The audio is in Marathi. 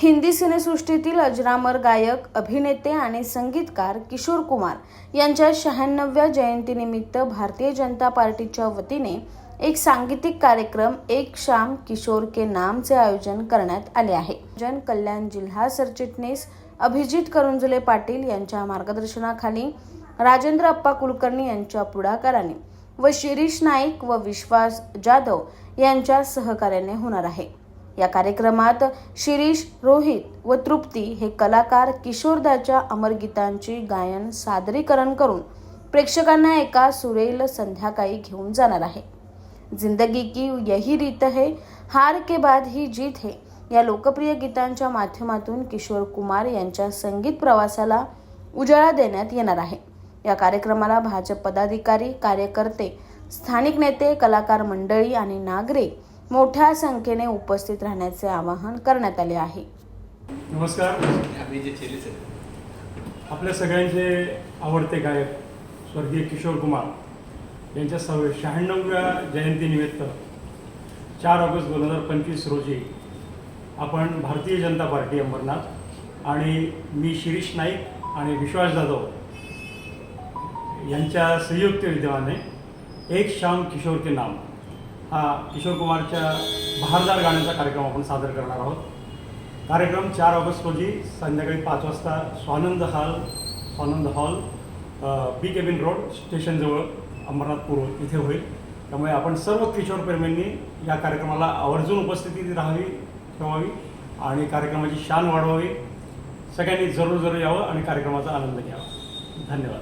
हिंदी सिनेसृष्टीतील अजरामर गायक अभिनेते आणि संगीतकार किशोर कुमार यांच्या शहाण्णव्या जयंतीनिमित्त भारतीय जनता पार्टीच्या वतीने एक सांगीतिक कार्यक्रम एक शाम किशोर के नामचे आयोजन करण्यात आले आहे. जन कल्याण जिल्हा सरचिटणीस अभिजित करुंजुले पाटील यांच्या मार्गदर्शनाखाली राजेंद्र अप्पा कुलकर्णी यांच्या पुढाकाराने व शिरीष नाईक व विश्वास जाधव यांच्या सहकार्याने होणार आहे. या कार्यक्रमात शिरीष रोहित व तृप्ती हे कलाकार किशोरदाच्या अमरगीतांची गायन सादरीकरण करून प्रेक्षकांना एका सुरेल संध्याकाळी घेऊन जाणार आहे. जिंदगी की यही रीत है हार के बाद ही जीत है या लोकप्रिय गीतांच्या माध्यमातून किशोर कुमार यांच्या संगीत प्रवासाला उजाळा देण्यात येणार आहे. या कार्यक्रमाला भाजप पदाधिकारी कार्यकर्ते स्थानिक नेते कलाकार मंडळी आणि नागरिक मोठ्या संख्येने उपस्थित राहण्याचे आवाहन करण्यात आले आहे. नमस्कार. आपल्या सगळ्यांचे आवडते गायक स्वर्गीय किशोर कुमार यांच्या सव शहाण्णव्या जयंतीनिमित्त चार ऑगस्ट दोन हजार पंचवीस रोजी आपण भारतीय जनता पार्टी अंबरनाथ आणि मी शिरीष नाईक आणि विश्वास जाधव यांच्या संयुक्त विद्यमाने एक शाम किशोर के नाम हा किशोर कुमारच्या बहारदार गाण्याचा कार्यक्रम आपण सादर करणार आहोत. कार्यक्रम चार ऑगस्ट रोजी संध्याकाळी पाच वाजता Swanand hall Swanand hall B cabin road स्टेशनजवळ Ambernath पूर्व इथे होईल. त्यामुळे आपण सर्व किशोरप्रेमींनी या कार्यक्रमाला आवर्जून उपस्थिती राहावी ठेवावी आणि कार्यक्रमाची शान वाढवावी. सगळ्यांनी जरूर जरूर यावं आणि कार्यक्रमाचा आनंद घ्यावा. धन्यवाद.